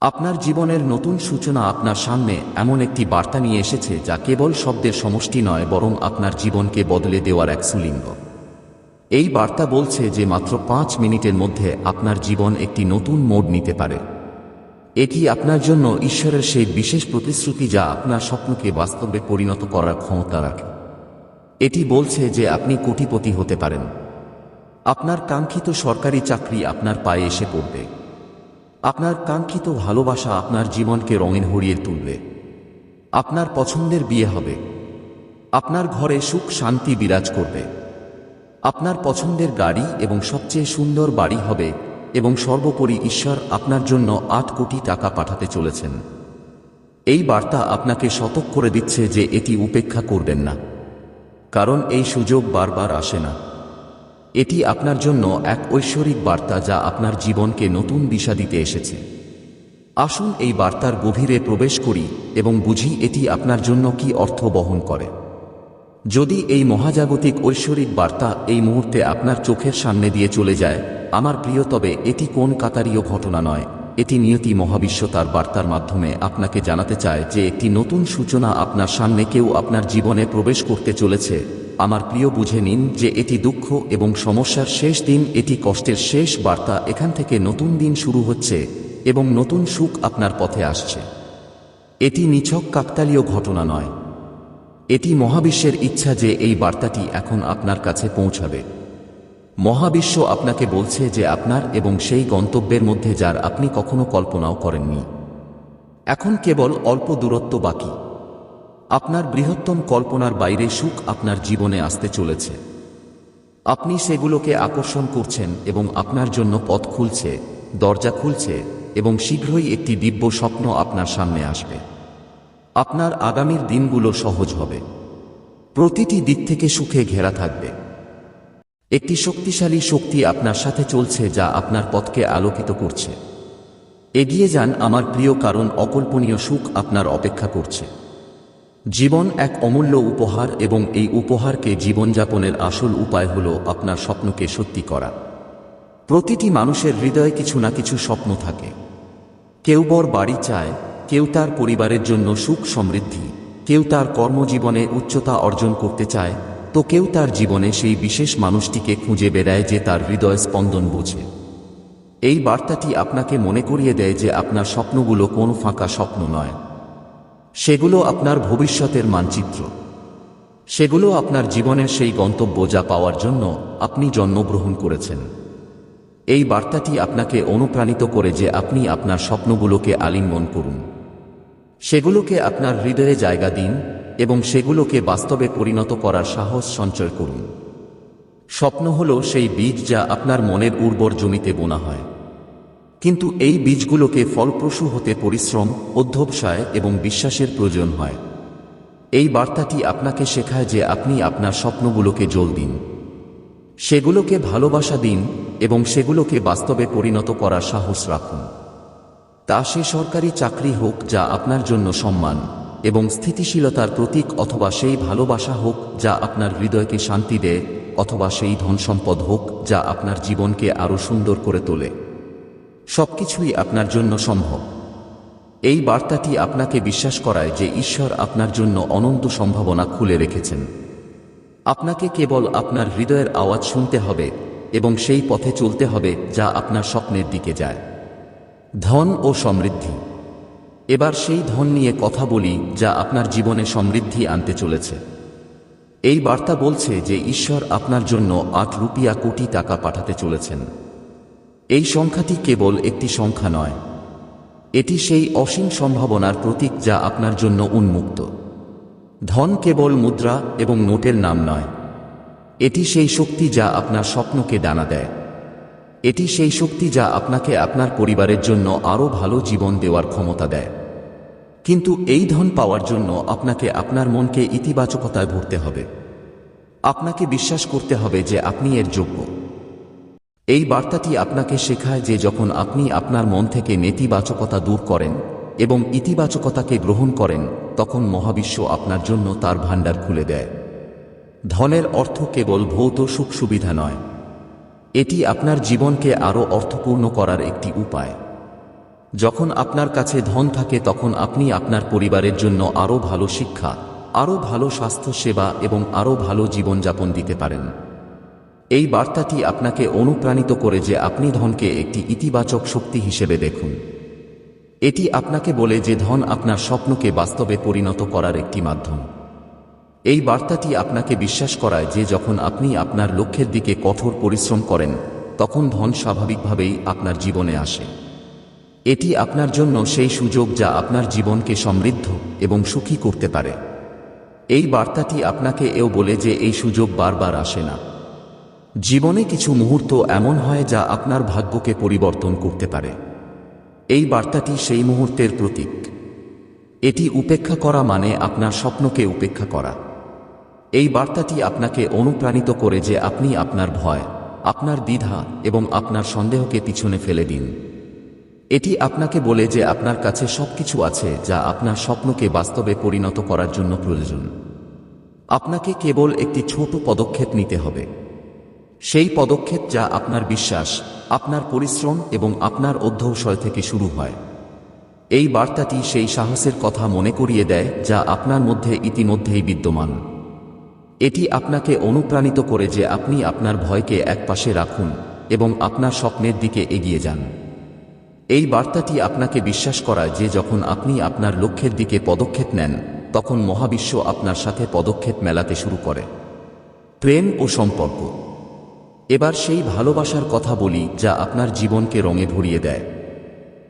আপনার জীবনের নতুন সূচনা আপনার সামনে এমন একটি বার্তা নিয়ে এসেছে যা কেবল শব্দের সমষ্টি নয়, বরং আপনার জীবনকে বদলে দেওয়ার এক সুলিঙ্গ। এই বার্তা বলছে যে মাত্র পাঁচ মিনিটের মধ্যে আপনার জীবন একটি নতুন মোড় নিতে পারে। এটি আপনার জন্য ঈশ্বরের সেই বিশেষ প্রতিশ্রুতি যা আপনার স্বপ্নকে বাস্তবে পরিণত করার ক্ষমতা রাখে। এটি বলছে যে আপনি কোটিপতি হতে পারেন। আপনার কাঙ্ক্ষিত সরকারি চাকরি আপনার পায়ে এসে পড়বে। আপনার কাঙ্ক্ষিত ভালোবাসা আপনার জীবনকে রঙিন হরিয়ে তুলবে। আপনার পছন্দের বিয়ে হবে। আপনার ঘরে সুখ শান্তি বিরাজ করবে। আপনার পছন্দের গাড়ি এবং সবচেয়ে সুন্দর বাড়ি হবে এবং সর্বোপরি ঈশ্বর আপনার জন্য আট কোটি টাকা পাঠাতে চলেছেন। এই বার্তা আপনাকে সতর্ক করে দিচ্ছে যে এটি উপেক্ষা করবেন না। কারণ এই সুযোগ বারবার আসে না। এটি আপনার জন্য এক ঐশ্বরিক বার্তা যা আপনার জীবনকে নতুন দিশা দিতে এসেছে। আসুন এই বার্তার গভীরে প্রবেশ করি এবং বুঝি এটি আপনার জন্য কি অর্থ বহন করে। যদি এই মহাজাগতিক ঐশ্বরিক বার্তা এই মুহূর্তে আপনার চোখের সামনে দিয়ে চলে যায়, আমার প্রিয়, তবে এটি কোন কাতারীয় ঘটনা নয়। এটি নিয়তি মহাবিশ্ব তার বার্তার মাধ্যমে আপনাকে জানাতে চায় যে একটি নতুন সূচনা আপনার সামনে কেউ আপনার জীবনে প্রবেশ করতে চলেছে। আমার প্রিয় বুঝে নিন যে এটি দুঃখ এবং সমস্যার শেষ দিন, এটি কষ্টের শেষ বার্তা, এখান থেকে নতুন দিন শুরু হচ্ছে এবং নতুন সুখ আপনার পথে আসছে। এটি নিছক কাকতালীয় ঘটনা নয়। এটি মহাবিশ্বের ইচ্ছা যে এই বার্তাটি এখন আপনার কাছে পৌঁছাবে। মহাবিশ্ব আপনাকে বলছে যে আপনার এবং সেই গন্তব্যের মধ্যে যার আপনি কখনো কল্পনাও করেননি। এখন কেবল অল্প দূরত্ব বাকি। আপনার বৃহত্তম কল্পনার বাইরে সুখ আপনার জীবনে আসতে চলেছে। আপনি সেগুলোকে আকর্ষণ করছেন এবং আপনার জন্য পথ খুলছে, দরজা খুলছে এবং শীঘ্রই একটি দিব্য স্বপ্ন আপনার সামনে আসবে। আপনার আগামীর দিনগুলো সহজ হবে। প্রতিটি দিক থেকে সুখে ঘেরা থাকবে। একটি শক্তিশালী শক্তি আপনার সাথে চলছে যা আপনার পথকে আলোকিত করছে। এগিয়ে যান আমার প্রিয় কারণ, অকল্পনীয় সুখ আপনার অপেক্ষা করছে। জীবন এক অমূল্য উপহার এবং এই উপহারকে জীবনযাপনের আসল উপায় হল আপনার স্বপ্নকে সত্যি করা। প্রতিটি মানুষের হৃদয়ে কিছু না কিছু স্বপ্ন থাকে। কেউ বর বাড়ি চায়, কেউ তার পরিবারের জন্য সুখ সমৃদ্ধি, কেউ তার কর্মজীবনে উচ্চতা অর্জন করতে চায়, তো কেউ তার জীবনে সেই বিশেষ মানুষটিকে খুঁজে বেড়ায় যে তার হৃদয় স্পন্দন বোঝে। এই বার্তাটি আপনাকে মনে করিয়ে দেয় যে আপনার স্বপ্নগুলো কোন ফাঁকা স্বপ্ন নয়। সেগুলো আপনার ভবিষ্যতের মানচিত্র। সেগুলো আপনার জীবনের সেই গন্তব্য যা পাওয়ার জন্য আপনি জন্মগ্রহণ করেছেন। এই বার্তাটি আপনাকে অনুপ্রাণিত করে যে আপনি আপনার স্বপ্নগুলোকে আলিঙ্গন করুন। সেগুলোকে আপনার হৃদয়ে জায়গা দিন এবং সেগুলোকে বাস্তবে পরিণত করার সাহস সঞ্চয় করুন। স্বপ্ন হল সেই বীজ যা আপনার মনের উর্বর জমিতে বোনা হয়। কিন্তু এই বীজগুলোকে ফলপ্রসূ হতে পরিশ্রম, অধ্যবসায় এবং বিশ্বাসের প্রয়োজন হয়। এই বার্তাটি আপনাকে শেখায় যে আপনি আপনার স্বপ্নগুলোকে জল দিন। সেগুলোকে ভালোবাসা দিন এবং সেগুলোকে বাস্তবে পরিণত করার সাহস রাখুন। তা সে সরকারি চাকরি হোক যা আপনার জন্য সম্মান এবং স্থিতিশীলতার প্রতীক অথবা সেই ভালোবাসা হোক যা আপনার হৃদয়কে শান্তি দেয় অথবা সেই ধনসম্পদ হোক যা আপনার জীবনকে আরও সুন্দর করে তোলে। সবকিছুই আপনার জন্য সম্ভব। এই বার্তাটি আপনাকে বিশ্বাস করায় যে ঈশ্বর আপনার জন্য অনন্ত সম্ভাবনা খুলে রেখেছেন। আপনাকে কেবল আপনার হৃদয়ের আওয়াজ শুনতে হবে এবং সেই পথে চলতে হবে যা আপনার স্বপ্নের দিকে যায়। ধন ও সমৃদ্ধি। এবার সেই ধন নিয়ে কথা বলি যা আপনার জীবনে সমৃদ্ধি আনতে চলেছে। এই বার্তা বলছে যে ঈশ্বর আপনার জন্য আট রুপিয়া কোটি টাকা পাঠাতে চলেছেন। এই সংখ্যাটি কেবল একটি সংখ্যা নয়। এটি সেই অসীম সম্ভাবনার প্রতীক যা আপনার জন্য উন্মুক্ত। ধন কেবল মুদ্রা এবং নোটের নাম নয়। এটি সেই শক্তি যা আপনার স্বপ্নকে ডানা দেয়। এটি সেই শক্তি যা আপনাকে আপনার পরিবারের জন্য আরও ভালো জীবন দেওয়ার ক্ষমতা দেয়। কিন্তু এই ধন পাওয়ার জন্য আপনাকে আপনার মনকে ইতিবাচকতায় ভরতে হবে। আপনাকে বিশ্বাস করতে হবে যে আপনি এর যোগ্য। এই বার্তাটি আপনাকে শেখায় যে যখন আপনি আপনার মন থেকে নেতিবাচকতা দূর করেন এবং ইতিবাচকতাকে গ্রহণ করেন, তখন মহাবিশ্ব আপনার জন্য তার ভাণ্ডার খুলে দেয়। ধনের অর্থ কেবল ভৌত সুখ সুবিধা নয়, এটি আপনার জীবনকে আরও অর্থপূর্ণ করার একটি উপায়। যখন আপনার কাছে ধন থাকে, তখন আপনি আপনার পরিবারের জন্য আরও ভালো শিক্ষা, আরও ভালো স্বাস্থ্য সেবা এবং আরও ভালো জীবনযাপন দিতে পারেন। এই বার্তাটি আপনাকে অনুপ্রাণিত করে যে আপনি ধনকে একটি ইতিবাচক শক্তি হিসেবে দেখুন। এটি আপনাকে বলে যে ধন আপনার স্বপ্নকে বাস্তবে পরিণত করার একটি মাধ্যম। এই বার্তাটি আপনাকে বিশ্বাস করায় যে যখন আপনি আপনার লক্ষ্যের দিকে কঠোর পরিশ্রম করেন, তখন ধন স্বাভাবিকভাবেই আপনার জীবনে আসে। এটি আপনার জন্য সেই সুযোগ যা আপনার জীবনকে সমৃদ্ধ এবং সুখী করতে পারে। এই বার্তাটি আপনাকে এও বলে যে এই সুযোগ বারবার আসে না। জীবনে কিছু মুহূর্ত এমন হয় যা আপনার ভাগ্যকে পরিবর্তন করতে পারে। এই বার্তাটি সেই মুহূর্তের প্রতীক। এটি উপেক্ষা করা মানে আপনার স্বপ্নকে উপেক্ষা করা। এই বার্তাটি আপনাকে অনুপ্রাণিত করে যে আপনি আপনার ভয়, আপনার দ্বিধা এবং আপনার সন্দেহকে পিছনে ফেলে দিন। এটি আপনাকে বলে যে আপনার কাছে সবকিছু আছে যা আপনার স্বপ্নকে বাস্তবে পরিণত করার জন্য প্রয়োজন। আপনাকে কেবল একটি ছোট পদক্ষেপ নিতে হবে। সেই পদক্ষেপ যা আপনার বিশ্বাস, আপনার পরিশ্রম এবং আপনার অধ্যবসায় থেকে শুরু হয়। এই বার্তাটি সেই সাহসের কথা মনে করিয়ে দেয় যা আপনার মধ্যে ইতিমধ্যেই বিদ্যমান। এটি আপনাকে অনুপ্রাণিত করে যে আপনি আপনার ভয়কে একপাশে রাখুন এবং আপনার স্বপ্নের দিকে এগিয়ে যান। এই বার্তাটি আপনাকে বিশ্বাস করায় যে যখন আপনি আপনার লক্ষ্যের দিকে পদক্ষেপ নেন, তখন মহাবিশ্ব আপনার সাথে পদক্ষেপ মেলাতে শুরু করে। প্রেম ও সম্পর্ক এবার সেই ভালোবাসার কথা বলি যা আপনার জীবনকে রঙে ভরিয়ে দেয়।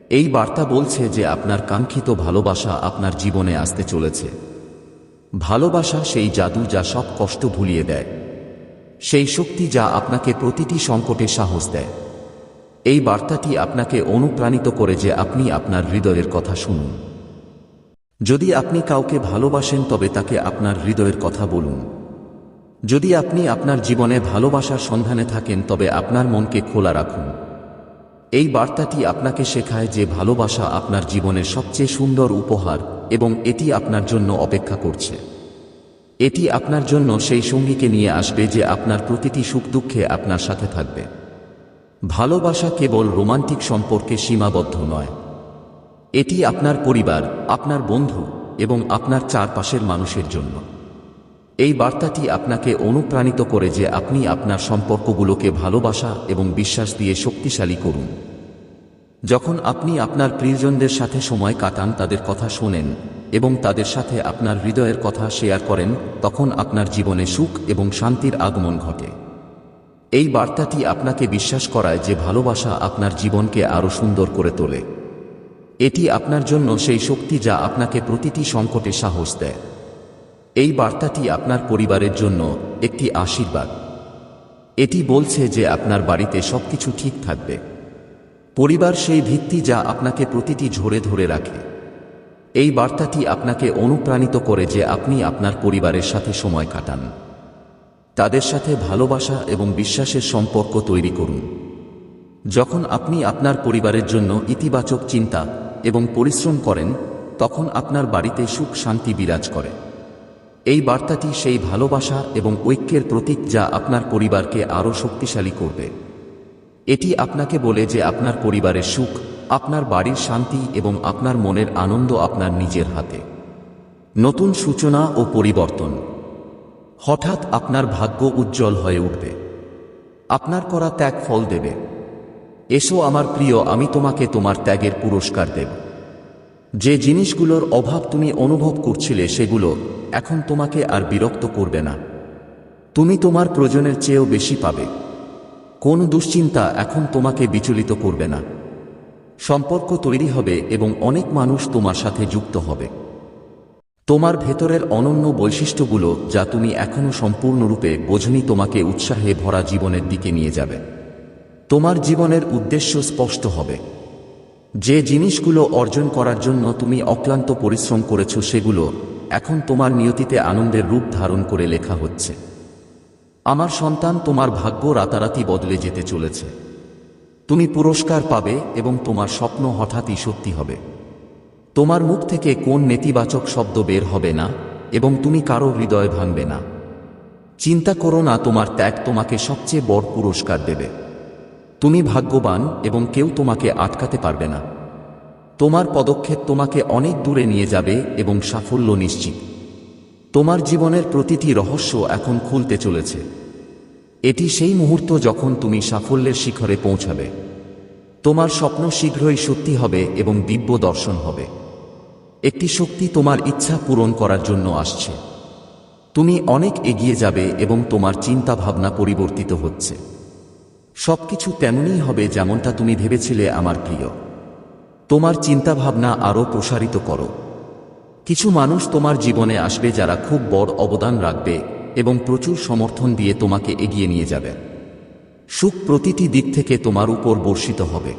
এই বার্তা বলছে যে আপনার কাঙ্ক্ষিত ভালোবাসা আপনার জীবনে আসতে চলেছে। ভালোবাসা সেই জাদু যা সব কষ্ট ভুলিয়ে দেয়। সেই শক্তি যা আপনাকে প্রতিটি সংকটে সাহস দেয়। এই বার্তাটি আপনাকে অনুপ্রাণিত করে যে আপনি আপনার হৃদয়ের কথা শুনুন। যদি আপনি কাউকে ভালোবাসেন তবে তাকে আপনার হৃদয়ের কথা বলুন। যদি আপনি আপনার জীবনে ভালোবাসার সন্ধানে থাকেন, তবে আপনার মনকে খোলা রাখুন। এই বার্তাটি আপনাকে শেখায় যে ভালোবাসা আপনার জীবনের সবচেয়ে সুন্দর উপহার, এবং এটি আপনার জন্য অপেক্ষা করছে। এটি আপনার জন্য সেই সঙ্গীকে নিয়ে আসবে যে আপনার প্রতিটি সুখ দুঃখে আপনার সাথে থাকবে। ভালোবাসা কেবল রোমান্টিক সম্পর্কে সীমাবদ্ধ নয়। এটি আপনার পরিবার, আপনার বন্ধু, এবং আপনার চারপাশের মানুষের জন্য। এই বার্তাটি আপনাকে অনুপ্রাণিত করে যে আপনি আপনার সম্পর্কগুলোকে ভালোবাসা এবং বিশ্বাস দিয়ে শক্তিশালী করুন। যখন আপনি আপনার প্রিয়জনদের সাথে সময় কাটান, তাদের কথা শোনেন এবং তাদের সাথে আপনার হৃদয়ের কথা শেয়ার করেন, তখন আপনার জীবনে সুখ এবং শান্তির আগমন ঘটে। এই বার্তাটি আপনাকে বিশ্বাস করায় যে ভালোবাসা আপনার জীবনকে আরও সুন্দর করে তোলে। এটি আপনার জন্য সেই শক্তি যা আপনাকে প্রতিটি সংকটে সাহস দেয়। এই বার্তাটি আপনার পরিবারের জন্য একটি আশীর্বাদ। এটি বলছে যে আপনার বাড়িতে সবকিছু ঠিক থাকবে। পরিবার সেই ভিত্তি যা আপনাকে প্রতিটি ঝরে ধরে রাখে। এই বার্তাটি আপনাকে অনুপ্রাণিত করে যে আপনি আপনার পরিবারের সাথে সময় কাটান। তাদের সাথে ভালোবাসা এবং বিশ্বাসের সম্পর্ক তৈরি করুন। যখন আপনি আপনার পরিবারের জন্য ইতিবাচক চিন্তা এবং পরিশ্রম করেন, তখন আপনার বাড়িতে সুখ শান্তি বিরাজ করে। এই বার্তাটি সেই ভালোবাসা এবং ঐক্যের প্রতীক যা আপনার পরিবারকে আরও শক্তিশালী করবে। এটি আপনাকে বলে যে আপনার পরিবারের সুখ, আপনার বাড়ির শান্তি এবং আপনার মনের আনন্দ আপনার নিজের হাতে। নতুন সূচনা ও পরিবর্তন। হঠাৎ আপনার ভাগ্য উজ্জ্বল হয়ে উঠবে। আপনার করা ত্যাগ ফল দেবে। এসো আমার প্রিয়, আমি তোমাকে তোমার ত্যাগের পুরস্কার দেব। যে জিনিসগুলোর অভাব তুমি অনুভব করছিলে সেগুলো এখন তোমাকে আর বিরক্ত করবে না। তুমি তোমার প্রয়োজনের চেয়েও বেশি পাবে। কোন দুশ্চিন্তা এখন তোমাকে বিচলিত করবে না। সম্পর্ক তৈরি হবে এবং অনেক মানুষ তোমার সাথে যুক্ত হবে। তোমার ভেতরের অনন্য বৈশিষ্ট্যগুলো যা তুমি এখনও সম্পূর্ণরূপে বোঝনি তোমাকে উৎসাহে ভরা জীবনের দিকে নিয়ে যাবে। তোমার জীবনের উদ্দেশ্য স্পষ্ট হবে। যে জিনিসগুলো অর্জন করার জন্য তুমি অক্লান্ত পরিশ্রম করেছ সেগুলো এখন তোমার নিয়তিতে আনন্দের রূপ ধারণ করে লেখা হচ্ছে। আমার সন্তান তোমার ভাগ্য রাতারাতি বদলে যেতে চলেছে। তুমি পুরস্কার পাবে এবং তোমার স্বপ্ন হঠাৎই সত্যি হবে। তোমার মুখ থেকে কোন নেতিবাচক শব্দ বের হবে না এবং তুমি কারও হৃদয় ভাঙবে না। চিন্তা করো না, তোমার ত্যাগ তোমাকে সবচেয়ে বড় পুরস্কার দেবে। তুমি ভাগ্যবান এবং কেউ তোমাকে আটকাতে পারবে না। তোমার পদক্ষেপ তোমাকে অনেক দূরে নিয়ে যাবে এবং সাফল্য নিশ্চিত। তোমার জীবনের প্রতিটি রহস্য এখন খুলতে চলেছে। এটি সেই মুহূর্ত যখন তুমি সাফল্যের শিখরে পৌঁছাবে। তোমার স্বপ্ন শীঘ্রই সত্যি হবে এবং দিব্য দর্শন হবে। একটি শক্তি তোমার ইচ্ছা পূরণ করার জন্য আসছে। তুমি অনেক এগিয়ে যাবে এবং তোমার চিন্তা ভাবনা পরিবর্তিত হচ্ছে। সবকিছু তেমনই হবে যেমনটা তুমি ভেবেছিলে, আমার প্রিয়। তোমার চিন্তাভাবনা আরও প্রসারিত করো। কিছু মানুষ তোমার জীবনে আসবে যারা খুব বড় অবদান রাখবে এবং প্রচুর সমর্থন দিয়ে তোমাকে এগিয়ে নিয়ে যাবে। সুখ প্রতিটি দিক থেকে তোমার উপর বর্ষিত হবে।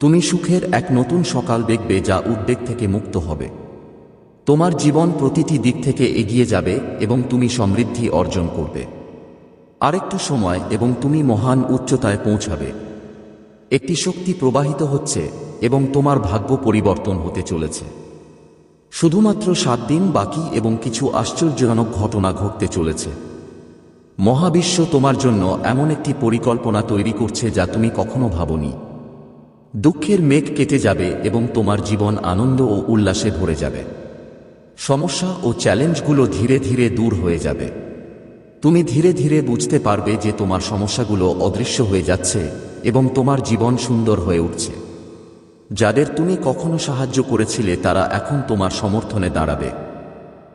তুমি সুখের এক নতুন সকাল দেখবে যা উদ্বেগ থেকে মুক্ত হবে। তোমার জীবন প্রতিটি দিক থেকে এগিয়ে যাবে এবং তুমি সমৃদ্ধি অর্জন করবে। আরেকটু সময় এবং তুমি মহান উচ্চতায় পৌঁছাবে। একটি শক্তি প্রবাহিত হচ্ছে এবং তোমার ভাগ্য পরিবর্তন হতে চলেছে। শুধুমাত্র সাত দিন বাকি এবং কিছু আশ্চর্যজনক ঘটনা ঘটতে চলেছে। মহাবিশ্ব তোমার জন্য এমন একটি পরিকল্পনা তৈরি করছে যা তুমি কখনো ভাবনি। দুঃখের মেঘ কেটে যাবে এবং তোমার জীবন আনন্দ ও উল্লাসে ভরে যাবে। সমস্যা ও চ্যালেঞ্জগুলো ধীরে ধীরে দূর হয়ে যাবে। তুমি ধীরে ধীরে বুঝতে পারবে যে তোমার সমস্যাগুলো অদৃশ্য হয়ে যাচ্ছে এবং তোমার জীবন সুন্দর হয়ে উঠছে। যাদের তুমি কখনো সাহায্য করেছিলে, তারা এখন তোমার সমর্থনে দাঁড়াবে।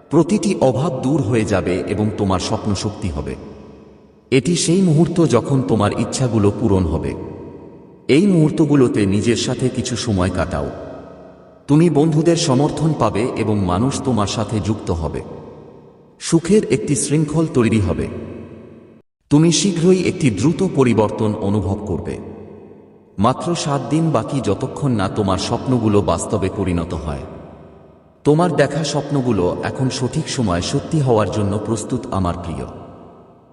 প্রতিটি অভাব দূর হয়ে যাবে এবং তোমার স্বপ্ন শক্তি হবে। এটি সেই মুহূর্ত যখন তোমার ইচ্ছাগুলো পূরণ হবে। এই মুহূর্তগুলোতে নিজের সাথে কিছু সময় কাটাও। তুমি বন্ধুদের সমর্থন পাবে এবং মানুষ তোমার সাথে যুক্ত হবে। সুখের একটি শৃঙ্খল তৈরি হবে। তুমি শীঘ্রই একটি দ্রুত পরিবর্তন অনুভব করবে। মাত্র সাত দিন বাকি যতক্ষণ না তোমার স্বপ্নগুলো বাস্তবে পরিণত হয়। তোমার দেখা স্বপ্নগুলো এখন সঠিক সময় সত্যি হওয়ার জন্য প্রস্তুত আমার প্রিয়।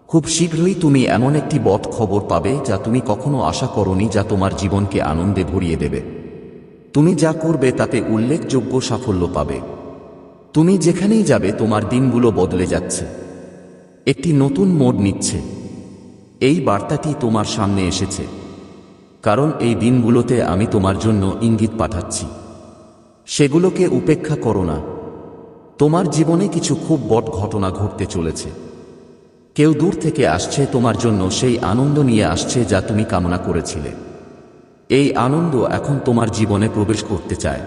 খুব শীঘ্রই তুমি এমন একটি বট খবর পাবে যা তুমি কখনো আশা করনি যা তোমার জীবনকে আনন্দে ভরিয়ে দেবে। তুমি যা করবে তাতে উল্লেখযোগ্য সাফল্য পাবে। তুমি যেখানেই যাবে তোমার দিনগুলো বদলে যাচ্ছে। একটি নতুন মোড নিচ্ছে। এই বার্তাটি তোমার সামনে এসেছে। কারণ এই দিনগুলোতে আমি তোমার জন্য ইঙ্গিত পাঠাচ্ছি। সেগুলোকে উপেক্ষা করো না। তোমার জীবনে কিছু খুব বড় ঘটনা ঘটতে চলেছে। কেউ দূর থেকে আসছে তোমার জন্য সেই আনন্দ নিয়ে আসছে যা তুমি কামনা করেছিলে। এই আনন্দ এখন তোমার জীবনে প্রবেশ করতে চায়।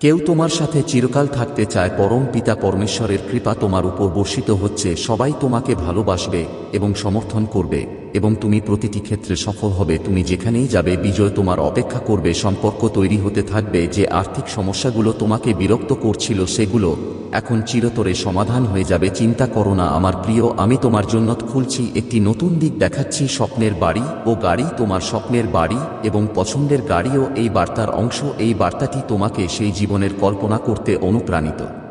কেউ তোমার সাথে চিরকাল থাকতে চায় পরম পিতা পরমেশ্বরের কৃপা তোমার উপর বর্ষিত হচ্ছে, সবাই তোমাকে ভালোবাসবে এবং সমর্থন করবে। এবং তুমি প্রতিটি ক্ষেত্রে সফল হবে। তুমি যেখানেই যাবে, বিজয় তোমার অপেক্ষা করবে, সম্পর্ক তৈরি হতে থাকবে, যে আর্থিক সমস্যাগুলো তোমাকে বিরক্ত করছিল সেগুলো এখন চিরতরে সমাধান হয়ে যাবে। চিন্তা করো না, আমার প্রিয়, আমি তোমার জন্য খুলছি একটি নতুন দিক দেখাচ্ছি, স্বপ্নের বাড়ি ও গাড়ি তোমার স্বপ্নের বাড়ি এবং পছন্দের গাড়িও এই বার্তার অংশ। এই বার্তাটি তোমাকে সেই জীবনের কল্পনা করতে অনুপ্রাণিত।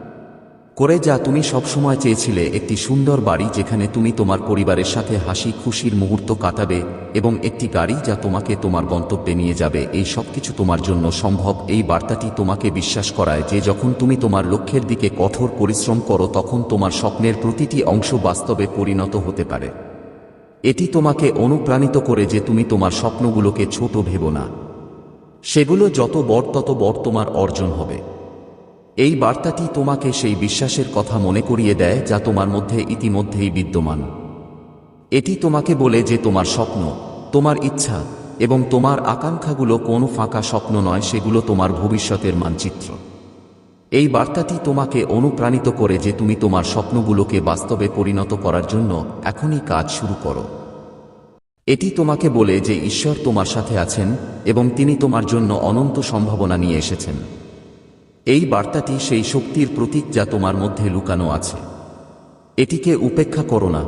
করে যা তুমি সবসময় চেয়েছিলে একটি সুন্দর বাড়ি যেখানে তুমি তোমার পরিবারের সাথে হাসি খুশির মুহূর্ত কাটাবে এবং একটি গাড়ি যা তোমাকে তোমার গন্তব্যে নিয়ে যাবে। এই সব কিছু তোমার জন্য সম্ভব। এই বার্তাটি তোমাকে বিশ্বাস করায় যে যখন তুমি তোমার লক্ষ্যের দিকে কঠোর পরিশ্রম করো, তখন তোমার স্বপ্নের প্রতিটি অংশ বাস্তবে পরিণত হতে পারে। এটি তোমাকে অনুপ্রাণিত করে যে তুমি তোমার স্বপ্নগুলোকে ছোট ভেবো না। সেগুলো যত বড়, তত বড় তোমার অর্জন হবে। এই বার্তাটি তোমাকে সেই বিশ্বাসের কথা মনে করিয়ে দেয় যা তোমার মধ্যে ইতিমধ্যেই বিদ্যমান। এটি তোমাকে বলে যে তোমার স্বপ্ন, তোমার ইচ্ছা এবং তোমার আকাঙ্ক্ষাগুলো কোনো ফাঁকা স্বপ্ন নয়, সেগুলো তোমার ভবিষ্যতের মানচিত্র। এই বার্তাটি তোমাকে অনুপ্রাণিত করে যে তুমি তোমার স্বপ্নগুলোকে বাস্তবে পরিণত করার জন্য এখনই কাজ শুরু করো। এটি তোমাকে বলে যে ঈশ্বর তোমার সাথে আছেন এবং তিনি তোমার জন্য অনন্ত সম্ভাবনা নিয়ে এসেছেন। এই বার্তাটি সেই শক্তির প্রতীক যা তোমার মধ্যে লুকানো আছে। এটিকে উপেক্ষা করো না।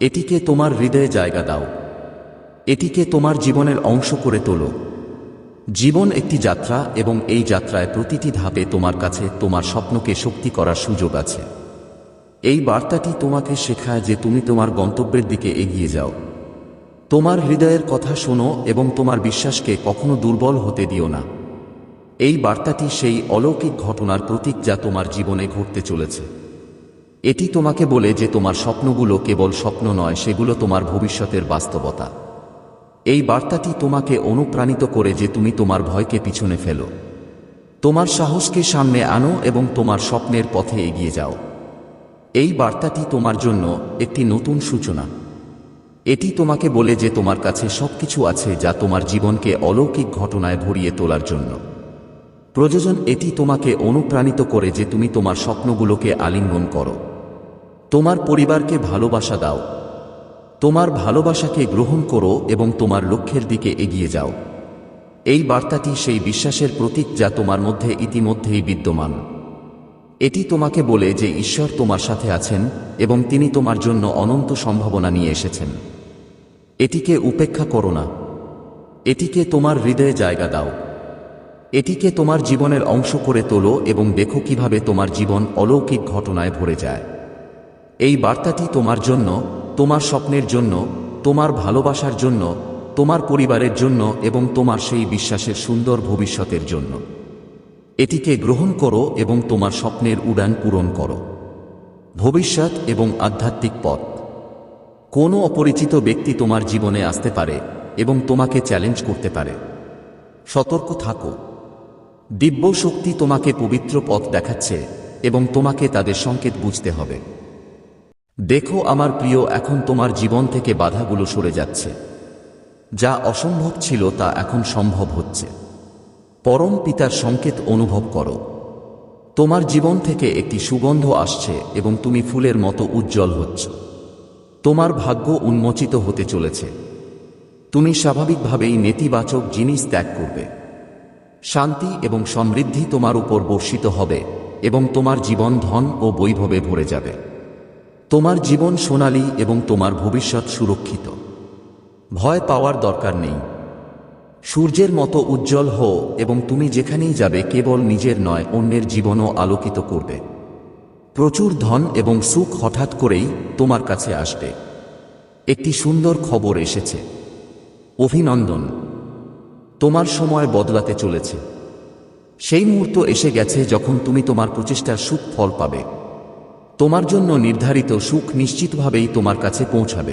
এটিকে তোমার হৃদয়ে জায়গা দাও। এটিকে তোমার জীবনের অংশ করে তোলো। জীবন একটি যাত্রা এবং এই যাত্রায় প্রতিটি ধাপে তোমার কাছে তোমার স্বপ্নকে শক্তি করার সুযোগ আছে। এই বার্তাটি তোমাকে শেখায় যে তুমি তোমার গন্তব্যের দিকে এগিয়ে যাও। তোমার হৃদয়ের কথা শোনো এবং তোমার বিশ্বাসকে কখনো দুর্বল হতে দিও না। এই বার্তাটি সেই অলৌকিক ঘটনার প্রতীক যা তোমার জীবনে ঘটতে চলেছে। এটি তোমাকে বলে যে তোমার স্বপ্নগুলো কেবল স্বপ্ন নয়, সেগুলো তোমার ভবিষ্যতের বাস্তবতা। এই বার্তাটি তোমাকে অনুপ্রাণিত করে যে তুমি তোমার ভয়কে পিছনে ফেলো। তোমার সাহসকে সামনে আনো এবং তোমার স্বপ্নের পথে এগিয়ে যাও। এই বার্তাটি তোমার জন্য একটি নতুন সূচনা। এটি তোমাকে বলে যে তোমার কাছে সবকিছু আছে যা তোমার জীবনকে অলৌকিক ঘটনায় ভরিয়ে তোলার জন্য। প্রযোজন এটি তোমাকে অনুপ্রাণিত করে যে তুমি তোমার স্বপ্নগুলোকে আলিঙ্গন করো। তোমার পরিবারকে ভালোবাসা দাও। তোমার ভালোবাসাকে গ্রহণ করো এবং তোমার লক্ষ্যের দিকে এগিয়ে যাও। এই বার্তাটি সেই বিশ্বাসের প্রতীক যা তোমার মধ্যে ইতিমধ্যেই বিদ্যমান। এটি তোমাকে বলে যে ঈশ্বর তোমার সাথে আছেন এবং তিনি তোমার জন্য অনন্ত সম্ভাবনা নিয়ে এসেছেন। এটিকে উপেক্ষা করো না। এটিকে তোমার হৃদয়ে জায়গা দাও। এটিকে তোমার জীবনের অংশ করে তোলো এবং দেখো কীভাবে তোমার জীবন অলৌকিক ঘটনায় ভরে যায়। এই বার্তাটি তোমার জন্য, তোমার স্বপ্নের জন্য, তোমার ভালোবাসার জন্য, তোমার পরিবারের জন্য এবং তোমার সেই বিশ্বাসের সুন্দর ভবিষ্যতের জন্য। এটিকে গ্রহণ করো এবং তোমার স্বপ্নের উড়ান পূরণ করো। ভবিষ্যৎ এবং আধ্যাত্মিক পথ। কোনো অপরিচিত ব্যক্তি তোমার জীবনে আসতে পারে এবং তোমাকে চ্যালেঞ্জ করতে পারে। সতর্ক থাকো। দিব্য শক্তি তোমাকে পবিত্র পথ দেখাচ্ছে এবং তোমাকে তাদের সংকেত বুঝতে হবে। দেখো আমার প্রিয়, এখন তোমার জীবন থেকে বাধাগুলো সরে যাচ্ছে। যা অসম্ভব ছিল তা এখন সম্ভব হচ্ছে। পরম পিতার সংকেত অনুভব করো। তোমার জীবন থেকে একটি সুগন্ধ আসছে এবং তুমি ফুলের মতো উজ্জ্বল হচ্ছ। তোমার ভাগ্য উন্মোচিত হতে চলেছে। তুমি স্বাভাবিকভাবেই নেতিবাচক জিনিস ত্যাগ করবে। শান্তি এবং সমৃদ্ধি তোমার উপর বর্ষিত হবে এবং তোমার জীবন ধন ও বৈভবে ভরে যাবে। তোমার জীবন সোনালী এবং তোমার ভবিষ্যৎ সুরক্ষিত। ভয় পাওয়ার দরকার নেই। সূর্যের মতো উজ্জ্বল হও এবং তুমি যেখানেই যাবে কেবল নিজের নয়, অন্যের জীবনও আলোকিত করবে। প্রচুর ধন এবং সুখ হঠাৎ করেই তোমার কাছে আসবে। একটি সুন্দর খবর এসেছে। অভিনন্দন। তোমার সময় বদলাতে চলেছে। সেই মুহূর্ত এসে গেছে যখন তুমি তোমার প্রচেষ্টার সুখ ফল পাবে। তোমার জন্য নির্ধারিত সুখ নিশ্চিতভাবেই তোমার কাছে পৌঁছাবে।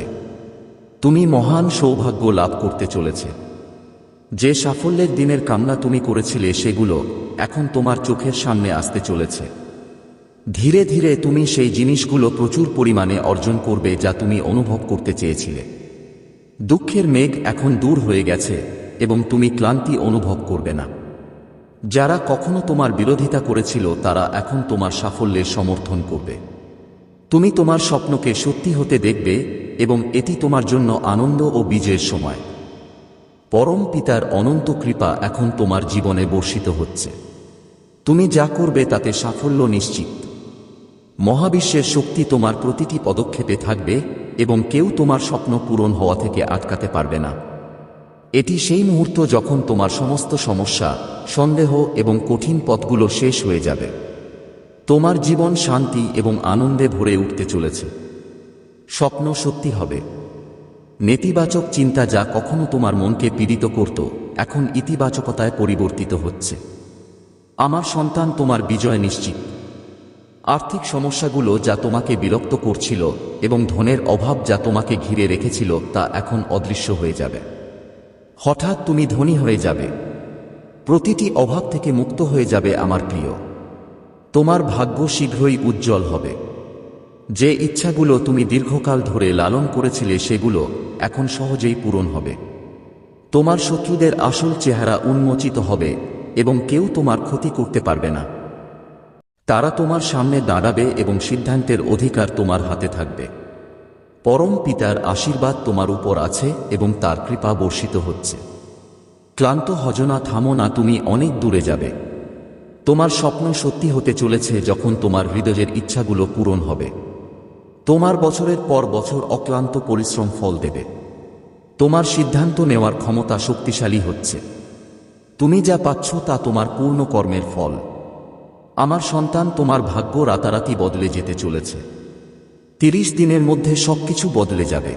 তুমি মহান সৌভাগ্য লাভ করতে চলেছে। যে সাফল্যের দিনের কামনা তুমি করেছিলে সেগুলো এখন তোমার চোখের সামনে আসতে চলেছে। ধীরে ধীরে তুমি সেই জিনিসগুলো প্রচুর পরিমাণে অর্জন করবে যা তুমি অনুভব করতে চেয়েছিলে। দুঃখের মেঘ এখন দূর হয়ে গেছে। এবং তুমি ক্লান্তি অনুভব করবে না। যারা কখনো তোমার বিরোধিতা করেছিল, তারা এখন তোমার সাফল্যের সমর্থন করবে। তুমি তোমার স্বপ্নকে সত্যি হতে দেখবে এবং এটি তোমার জন্য আনন্দ ও বীজের সময়। পরম পিতার অনন্ত কৃপা এখন তোমার জীবনে বর্ষিত হচ্ছে। তুমি যা করবে তাতে সাফল্য নিশ্চিত। মহাবিশ্বের শক্তি তোমার প্রতিটি পদক্ষেপে থাকবে এবং কেউ তোমার স্বপ্ন পূরণ হওয়া থেকে আটকাতে পারবে না। এটি সেই মুহূর্ত যখন তোমার সমস্ত সমস্যা, সন্দেহ এবং কঠিন পথগুলো শেষ হয়ে যাবে। তোমার জীবন শান্তি এবং আনন্দে ভরে উঠতে চলেছে। স্বপ্ন সত্যি হবে। নেতিবাচক চিন্তা যা কখনো তোমার মনকে পীড়িত করত, এখন ইতিবাচকতায় পরিবর্তিত হচ্ছে। আমার সন্তান তোমার বিজয় নিশ্চিত। আর্থিক সমস্যাগুলো যা তোমাকে বিরক্ত করছিল এবং ধনের অভাব যা তোমাকে ঘিরে রেখেছিল তা এখন অদৃশ্য হয়ে যাবে। হঠাৎ তুমি ধনী হয়ে যাবে। প্রতিটি অভাব থেকে মুক্ত হয়ে যাবে আমার প্রিয়। তোমার ভাগ্য শীঘ্রই উজ্জ্বল হবে। যে ইচ্ছাগুলো তুমি দীর্ঘকাল ধরে লালন করেছিলে সেগুলো এখন সহজেই পূরণ হবে। তোমার শত্রুদের আসল চেহারা উন্মোচিত হবে এবং কেউ তোমার ক্ষতি করতে পারবে না। তারা তোমার সামনে দাঁড়াবে এবং সিদ্ধান্তের অধিকার তোমার হাতে থাকবে। পরম পিতার আশীর্বাদ তোমার উপর আছে এবং তার কৃপা বর্ষিত হচ্ছে। ক্লান্ত হজনা থামো না, তুমি অনেক দূরে যাবে। তোমার স্বপ্ন সত্যি হতে চলেছে যখন তোমার হৃদয়ের ইচ্ছাগুলো পূরণ হবে। তোমার বছরের পর বছর অক্লান্ত পরিশ্রম ফল দেবে। তোমার সিদ্ধান্ত নেওয়ার ক্ষমতা শক্তিশালী হচ্ছে। তুমি যা পাচ্ছ তা তোমার পূর্ণ কর্মের ফল। আমার সন্তান, তোমার ভাগ্য রাতারাতি বদলে যেতে চলেছে। তিরিশ দিনের মধ্যে সবকিছু বদলে যাবে।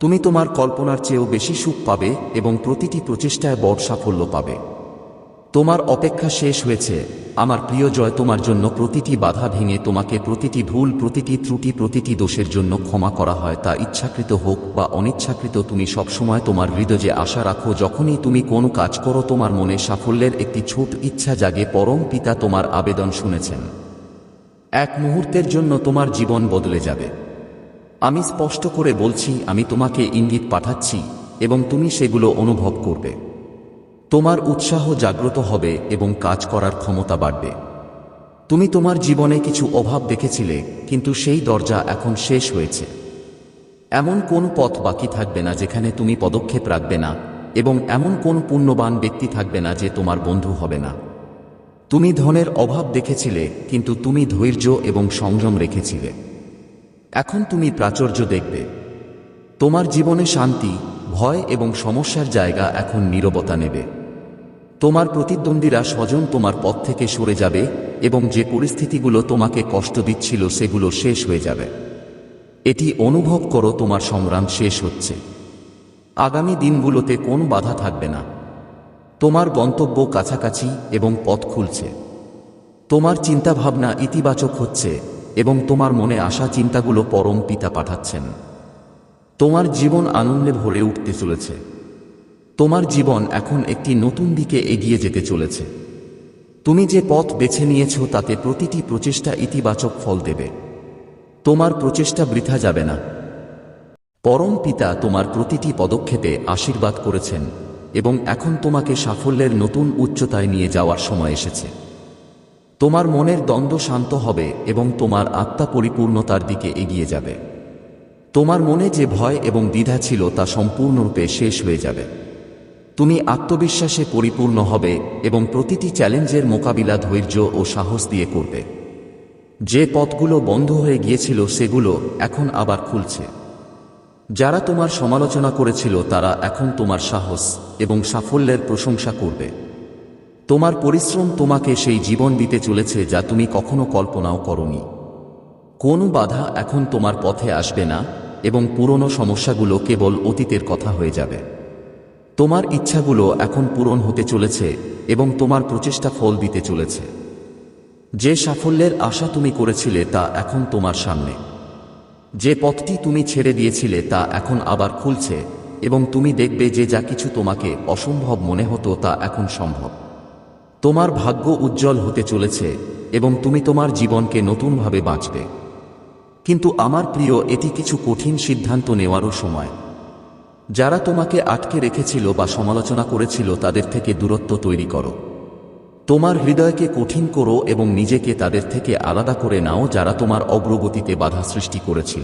তুমি তোমার কল্পনার চেয়েও বেশি সুখ পাবে এবং প্রতিটি প্রচেষ্টায় বড় সাফল্য পাবে। তোমার অপেক্ষা শেষ হয়েছে। আমার প্রিয় জয় তোমার জন্য প্রতিটি বাধা ভেঙে তোমাকে প্রতিটি ভুল, প্রতিটি ত্রুটি, প্রতিটি দোষের জন্য ক্ষমা করা হয়, তা ইচ্ছাকৃত হোক বা অনিচ্ছাকৃত তুমি সবসময় তোমার হৃদয়ে আশা রাখো, যখনই তুমি কোনো কাজ করো তোমার মনে সাফল্যের একটি ছোট ইচ্ছা জাগে, পরম পিতা তোমার আবেদন শুনেছেন। এক মুহূর্তের জন্য তোমার জীবন বদলে যাবে। আমি স্পষ্ট করে বলছি, আমি তোমাকে ইঙ্গিত পাঠাচ্ছি এবং তুমি সেগুলো অনুভব করবে। তোমার উৎসাহ জাগ্রত হবে এবং কাজ করার ক্ষমতা বাড়বে। তুমি তোমার জীবনে কিছু অভাব দেখেছিলে, কিন্তু সেই দরজা এখন শেষ হয়েছে। এমন কোন পথ বাকি থাকবে না যেখানে তুমি পদক্ষেপ রাখবে না, এবং এমন কোন পুণ্যবান ব্যক্তি থাকবে না যে তোমার বন্ধু হবে না। তুমি ধনের অভাব দেখেছিলে, কিন্তু তুমি ধৈর্য এবং সংযম রেখেছিলে। এখন তুমি প্রাচুর্য দেখবে। তোমার জীবনে শান্তি, ভয় এবং সমস্যার জায়গা এখন নীরবতা নেবে। তোমার প্রতিদ্বন্দ্বীরা স্বজন তোমার পথ থেকে সরে যাবে এবং যে পরিস্থিতিগুলো তোমাকে কষ্ট দিচ্ছিল সেগুলো শেষ হয়ে যাবে। এটি অনুভব করো তোমার সংগ্রাম শেষ হচ্ছে। আগামী দিনগুলোতে কোন বাধা থাকবে না। তোমার গন্তব্য কাছাকাছি এবং পথ খুলছে। তোমার চিন্তাভাবনা ইতিবাচক হচ্ছে এবং তোমার মনে আসা চিন্তাগুলো পরম পিতা পাঠাচ্ছেন। তোমার জীবন আনন্দে ভরে উঠতে চলেছে। তোমার জীবন এখন একটি নতুন দিকে এগিয়ে যেতে চলেছে। তুমি যে পথ বেছে নিয়েছ তাতে প্রতিটি প্রচেষ্টা ইতিবাচক ফল দেবে। তোমার প্রচেষ্টা বৃথা যাবে না। পরম পিতা তোমার প্রতিটি পদক্ষেপে আশীর্বাদ করেছেন। এবং এখন তোমাকে সাফল্যের নতুন উচ্চতায় নিয়ে যাওয়ার সময় এসেছে। তোমার মনের দ্বন্দ্ব শান্ত হবে এবং তোমার আত্মা পরিপূর্ণতার দিকে এগিয়ে যাবে। তোমার মনে যে ভয় এবং দ্বিধা ছিল তা সম্পূর্ণরূপে শেষ হয়ে যাবে। তুমি আত্মবিশ্বাসে পরিপূর্ণ হবে এবং প্রতিটি চ্যালেঞ্জের মোকাবিলা ধৈর্য ও সাহস দিয়ে করবে। যে পথগুলো বন্ধ হয়ে গিয়েছিল সেগুলো এখন আবার খুলছে। যারা তোমার সমালোচনা করেছিল তারা এখন তোমার সাহস এবং সাফল্যের প্রশংসা করবে। তোমার পরিশ্রম তোমাকে সেই জীবন দিতে চলেছে যা তুমি কখনো কল্পনাও করনি। কোনো বাধা এখন তোমার পথে আসবে না এবং পুরনো সমস্যাগুলো কেবল অতীতের কথা হয়ে যাবে। তোমার ইচ্ছাগুলো এখন পূরণ হতে চলেছে এবং তোমার প্রচেষ্টা ফল দিতে চলেছে। যে সাফল্যের আশা তুমি করেছিলে তা এখন তোমার সামনে। যে পথটি তুমি ছেড়ে দিয়েছিলে তা এখন আবার খুলছে, এবং তুমি দেখবে যে যা কিছু তোমাকে অসম্ভব মনে হতো তা এখন সম্ভব। তোমার ভাগ্য উজ্জ্বল হতে চলেছে, এবং তুমি তোমার জীবনকে নতুনভাবে বাঁচবে। কিন্তু আমার প্রিয়, এটি কিছু কঠিন সিদ্ধান্ত নেওয়ারও সময়। যারা তোমাকে আটকে রেখেছিল বা সমালোচনা করেছিল তাদের থেকে দূরত্ব তৈরি করো। তোমার হৃদয়কে কঠিন করো এবং নিজেকে তাদের থেকে আলাদা করে নাও যারা তোমার অগ্রগতিতে বাধা সৃষ্টি করেছিল।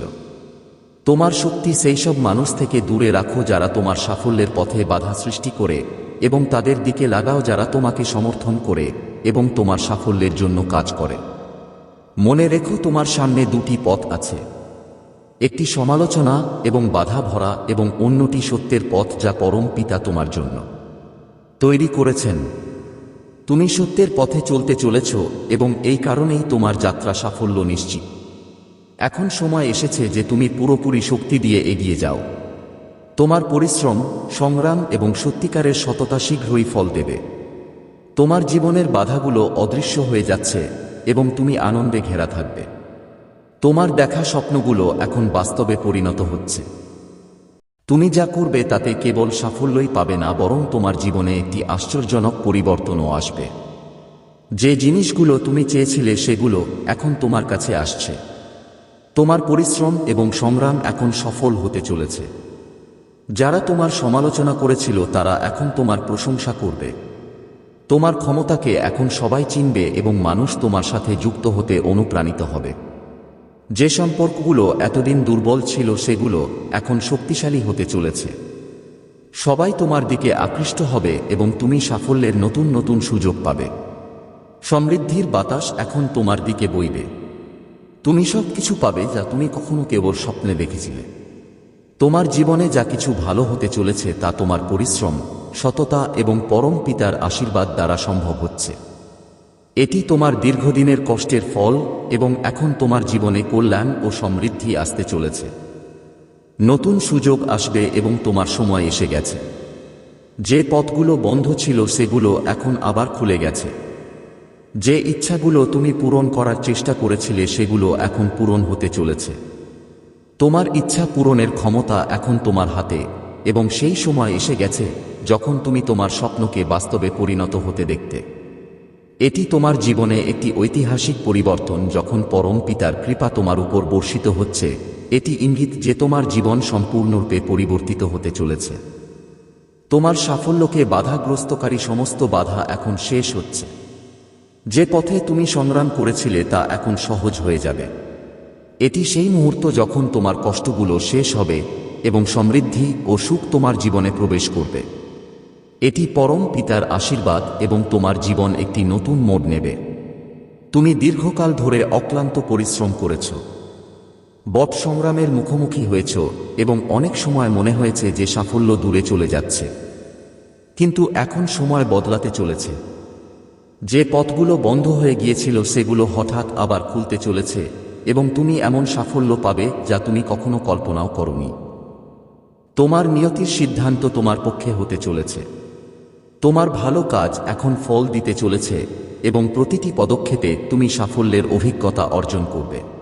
তোমার শক্তি সেই সব মানুষ থেকে দূরে রাখো যারা তোমার সাফল্যের পথে বাধা সৃষ্টি করে এবং তাদের দিকে লাগাও যারা তোমাকে সমর্থন করে এবং তোমার সাফল্যের জন্য কাজ করে। মনে রেখো তোমার সামনে দুটি পথ আছে। একটি সমালোচনা এবং বাধা ভরা এবং অন্যটি সত্যের পথ যা পরম পিতা তোমার জন্য। তৈরি করেছেন। তুমি সত্যের পথে চলতে চলেছ এবং এই কারণেই তোমার যাত্রা সাফল্য নিশ্চিত। এখন সময় এসেছে যে তুমি পুরোপুরি শক্তি দিয়ে এগিয়ে যাও। তোমার পরিশ্রম, সংগ্রাম এবং সত্যিকারের সততা শীঘ্রই ফল দেবে। তোমার জীবনের বাধাগুলো অদৃশ্য হয়ে যাচ্ছে এবং তুমি আনন্দে ঘেরা থাকবে। তোমার দেখা স্বপ্নগুলো এখন বাস্তবে পরিণত হচ্ছে। তুমি যা করবে তাতে কেবল সাফল্যই পাবে না, বরং তোমার জীবনে একটি আশ্চর্যজনক পরিবর্তনও আসবে। যে জিনিসগুলো তুমি চেয়েছিলে সেগুলো এখন তোমার কাছে আসছে। তোমার পরিশ্রম এবং সংগ্রাম এখন সফল হতে চলেছে। যারা তোমার সমালোচনা করেছিল তারা এখন তোমার প্রশংসা করবে। তোমার ক্ষমতাকে এখন সবাই চিনবে এবং মানুষ তোমার সাথে যুক্ত হতে অনুপ্রাণিত হবে। যে সম্পর্কগুলো এতদিন দুর্বল ছিল সেগুলো এখন শক্তিশালী হতে চলেছে। সবাই তোমার দিকে আকৃষ্ট হবে এবং তুমি সাফল্যের নতুন নতুন সুযোগ পাবে। সমৃদ্ধির বাতাস এখন তোমার দিকে বইবে। তুমি সব কিছু পাবে যা তুমি কখনো কেবল স্বপ্নে দেখেছিলে। তোমার জীবনে যা কিছু ভালো হতে চলেছে তা তোমার পরিশ্রম, সততা এবং পরম পিতার আশীর্বাদ দ্বারা সম্ভব হচ্ছে। এটি তোমার দীর্ঘদিনের কষ্টের ফল এবং এখন তোমার জীবনে কল্যাণ ও সমৃদ্ধি আসতে চলেছে। নতুন সুযোগ আসবে এবং তোমার সময় এসে গেছে। যে পথগুলো বন্ধ ছিল সেগুলো এখন আবার খুলে গেছে। যে ইচ্ছাগুলো তুমি পূরণ করার চেষ্টা করেছিলে সেগুলো এখন পূরণ হতে চলেছে। তোমার ইচ্ছা পূরণের ক্ষমতা এখন তোমার হাতে এবং সেই সময় এসে গেছে যখন তুমি তোমার স্বপ্নকে বাস্তবে পরিণত হতে দেখতে। এটি তোমার জীবনে একটি ঐতিহাসিক পরিবর্তন যখন পরম পিতার কৃপা তোমার উপর বর্ষিত হচ্ছে। এটি ইঙ্গিত যে তোমার জীবন সম্পূর্ণরূপে পরিবর্তিত হতে চলেছে। তোমার সাফল্যকে বাধাগ্রস্তকারী সমস্ত বাধা এখন শেষ হচ্ছে। যে পথে তুমি সংগ্রাম করেছিলে তা এখন সহজ হয়ে যাবে। এটি সেই মুহূর্ত যখন তোমার কষ্টগুলো শেষ হবে এবং সমৃদ্ধি ও সুখ তোমার জীবনে প্রবেশ করবে। এটি পরম পিতার আশীর্বাদ এবং তোমার জীবন একটি নতুন মোড় নেবে। তুমি দীর্ঘকাল ধরে অক্লান্ত পরিশ্রম করেছ। বট সংগ্রামের মুখোমুখি হয়েছ এবং অনেক সময় মনে হয়েছে যে সাফল্য দূরে চলে যাচ্ছে। কিন্তু এখন সময় বদলাতে চলেছে। যে পথগুলো বন্ধ হয়ে গিয়েছিল সেগুলো হঠাৎ আবার খুলতে চলেছে এবং তুমি এমন সাফল্য পাবে যা তুমি কখনো কল্পনাও করনি। তোমার নিয়তির সিদ্ধান্ত তোমার পক্ষে হতে চলেছে। তোমার ভালো কাজ এখন ফল দিতে চলেছে এবং প্রতিটি পদক্ষেপে তুমি সাফল্যের অভিজ্ঞতা অর্জন করবে।